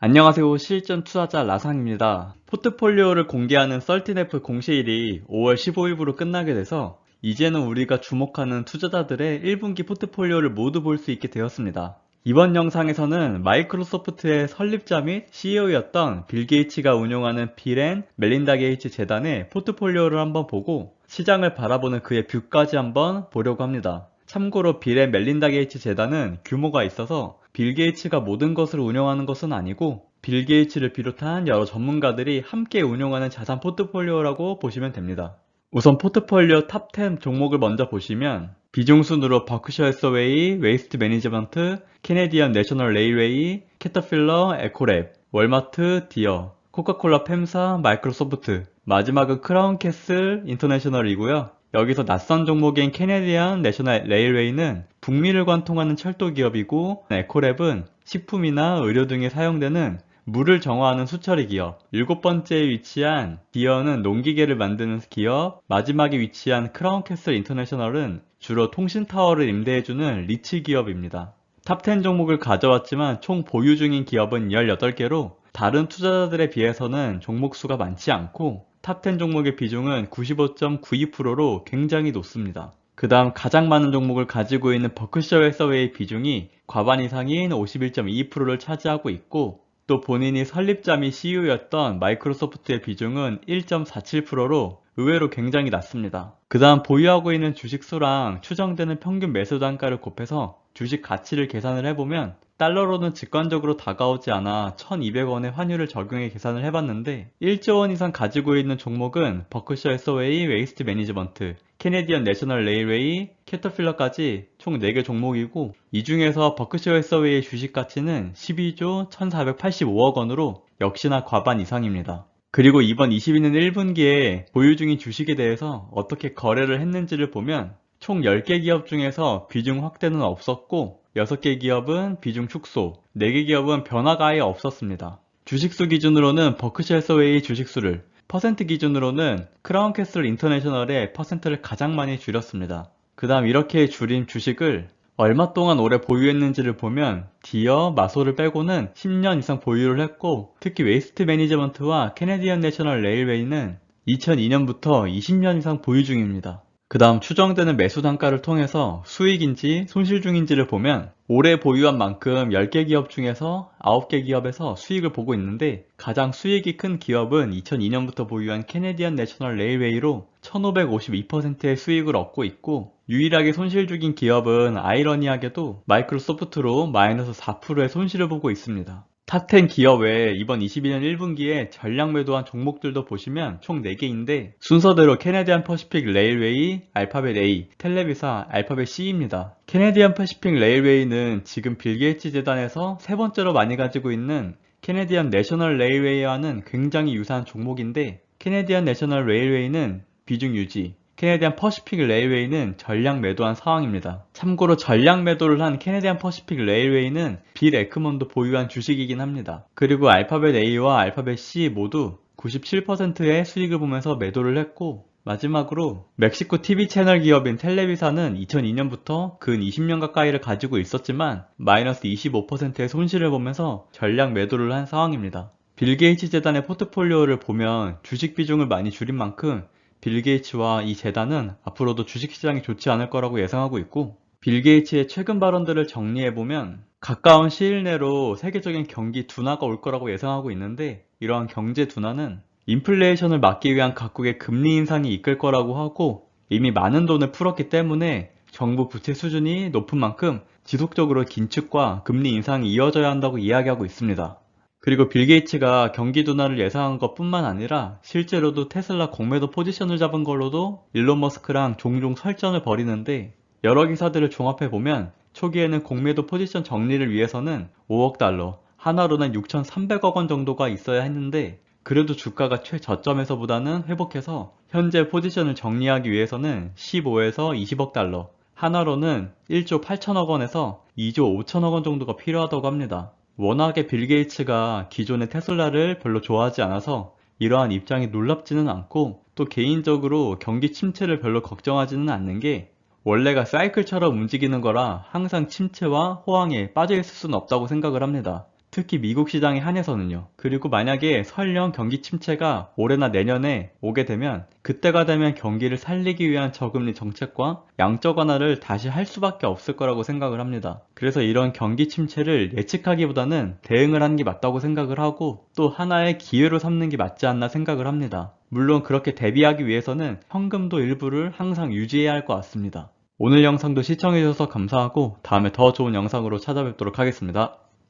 안녕하세요. 실전 투자자 라상입니다. 포트폴리오를 공개하는 썰틴F 공시일이 5월 15일부로 끝나게 돼서 이제는 우리가 주목하는 투자자들의 1분기 포트폴리오를 모두 볼 수 있게 되었습니다. 이번 영상에서는 마이크로소프트의 설립자 및 CEO였던 빌 게이츠가 운용하는 빌앤 멜린다 게이츠 재단의 포트폴리오를 한번 보고 시장을 바라보는 그의 뷰까지 한번 보려고 합니다. 참고로 빌앤 멜린다 게이츠 재단은 규모가 있어서 빌 게이츠가 모든 것을 운영하는 것은 아니고 빌 게이츠를 비롯한 여러 전문가들이 함께 운용하는 자산 포트폴리오라고 보시면 됩니다. 우선 포트폴리오 탑 10 종목을 먼저 보시면 비중순으로 버크셔 해서웨이, 웨이스트 매니지먼트, 캐네디언 내셔널 레일웨이, 캐터필러, 에코랩, 월마트, 디어, 코카콜라 펜사, 마이크로소프트, 마지막은 크라운 캐슬 인터내셔널이고요. 여기서 낯선 종목인 캐네디안 내셔널 레일웨이는 북미를 관통하는 철도 기업이고 에코랩은 식품이나 의료 등에 사용되는 물을 정화하는 수처리 기업, 일곱 번째에 위치한 디어는 농기계를 만드는 기업, 마지막에 위치한 크라운 캐슬 인터내셔널은 주로 통신 타워를 임대해주는 리츠 기업입니다. 탑10 종목을 가져왔지만 총 보유 중인 기업은 18개로 다른 투자자들에 비해서는 종목 수가 많지 않고 탑10 종목의 비중은 95.92%로 굉장히 높습니다. 그 다음 가장 많은 종목을 가지고 있는 버크셔 해서웨이 비중이 과반 이상인 51.22%를 차지하고 있고 또 본인이 설립자 및 CEO였던 마이크로소프트의 비중은 1.47%로 의외로 굉장히 낮습니다. 그 다음 보유하고 있는 주식 수랑 추정되는 평균 매수 단가를 곱해서 주식 가치를 계산을 해보면 달러로는 직관적으로 다가오지 않아 1200원의 환율을 적용해 계산을 해봤는데 1조 원 이상 가지고 있는 종목은 버크셔 해서웨이 웨이스트 매니지먼트, 캐네디언 내셔널 레일웨이, 캐터필러까지 총 4개 종목이고 이 중에서 버크셔 해서웨이의 주식 가치는 12조 1485억 원으로 역시나 과반 이상입니다. 그리고 이번 22년 1분기에 보유 중인 주식에 대해서 어떻게 거래를 했는지를 보면 총 10개 기업 중에서 비중 확대는 없었고 6개 기업은 비중 축소, 4개 기업은 변화가 아예 없었습니다. 주식수 기준으로는 버크셔 해서웨이 주식수를, 퍼센트 기준으로는 크라운 캐슬 인터내셔널의 퍼센트를 가장 많이 줄였습니다. 그 다음 이렇게 줄인 주식을 얼마 동안 오래 보유했는지를 보면 디어, 마소를 빼고는 10년 이상 보유를 했고 특히 웨이스트 매니지먼트와 캐네디언 내셔널 레일웨이는 2002년부터 20년 이상 보유 중입니다. 그 다음 추정되는 매수 단가를 통해서 수익인지 손실 중인지를 보면 올해 보유한 만큼 10개 기업 중에서 9개 기업에서 수익을 보고 있는데 가장 수익이 큰 기업은 2002년부터 보유한 캐네디언 내셔널 레일웨이로 1552%의 수익을 얻고 있고 유일하게 손실 중인 기업은 아이러니하게도 마이크로소프트로 마이너스 4%의 손실을 보고 있습니다. 탑10 기업 외에 이번 22년 1분기에 전량 매도한 종목들도 보시면 총 4개인데 순서대로 캐네디안 퍼시픽 레일웨이, 알파벳 A, 텔레비사, 알파벳 C입니다. 캐네디안 퍼시픽 레일웨이는 지금 빌 게이츠 재단에서 세 번째로 많이 가지고 있는 캐네디안 내셔널 레일웨이와는 굉장히 유사한 종목인데 캐네디안 내셔널 레일웨이는 비중 유지, 캐네디안 퍼시픽 레일웨이는 전량 매도한 상황입니다. 참고로 전량 매도를 한 캐네디안 퍼시픽 레일웨이는 빌 에크먼도 보유한 주식이긴 합니다. 그리고 알파벳 A와 알파벳 C 모두 97%의 수익을 보면서 매도를 했고 마지막으로 멕시코 TV 채널 기업인 텔레비사는 2002년부터 근 20년 가까이를 가지고 있었지만 마이너스 25%의 손실을 보면서 전량 매도를 한 상황입니다. 빌 게이츠 재단의 포트폴리오를 보면 주식 비중을 많이 줄인 만큼 빌 게이츠와 이 재단은 앞으로도 주식시장이 좋지 않을 거라고 예상하고 있고 빌 게이츠의 최근 발언들을 정리해보면 가까운 시일 내로 세계적인 경기 둔화가 올 거라고 예상하고 있는데 이러한 경제 둔화는 인플레이션을 막기 위한 각국의 금리 인상이 이끌 거라고 하고 이미 많은 돈을 풀었기 때문에 정부 부채 수준이 높은 만큼 지속적으로 긴축과 금리 인상이 이어져야 한다고 이야기하고 있습니다. 그리고 빌 게이츠가 경기 둔화를 예상한 것 뿐만 아니라 실제로도 테슬라 공매도 포지션을 잡은 걸로도 일론 머스크랑 종종 설전을 벌이는데 여러 기사들을 종합해보면 초기에는 공매도 포지션 정리를 위해서는 5억 달러, 하나로는 6,300억 원 정도가 있어야 했는데 그래도 주가가 최저점에서보다는 회복해서 현재 포지션을 정리하기 위해서는 15에서 20억 달러, 하나로는 1조 8천억 원에서 2조 5천억 원 정도가 필요하다고 합니다. 워낙에 빌 게이츠가 기존의 테슬라를 별로 좋아하지 않아서 이러한 입장이 놀랍지는 않고 또 개인적으로 경기 침체를 별로 걱정하지는 않는 게 원래가 사이클처럼 움직이는 거라 항상 침체와 호황에 빠져 있을 수는 없다고 생각을 합니다. 특히 미국 시장에 한해서는요. 그리고 만약에 설령 경기 침체가 올해나 내년에 오게 되면 그때가 되면 경기를 살리기 위한 저금리 정책과 양적 완화를 다시 할 수밖에 없을 거라고 생각을 합니다. 그래서 이런 경기 침체를 예측하기보다는 대응을 하는 게 맞다고 생각을 하고 또 하나의 기회로 삼는 게 맞지 않나 생각을 합니다. 물론 그렇게 대비하기 위해서는 현금도 일부를 항상 유지해야 할 것 같습니다. 오늘 영상도 시청해주셔서 감사하고 다음에 더 좋은 영상으로 찾아뵙도록 하겠습니다.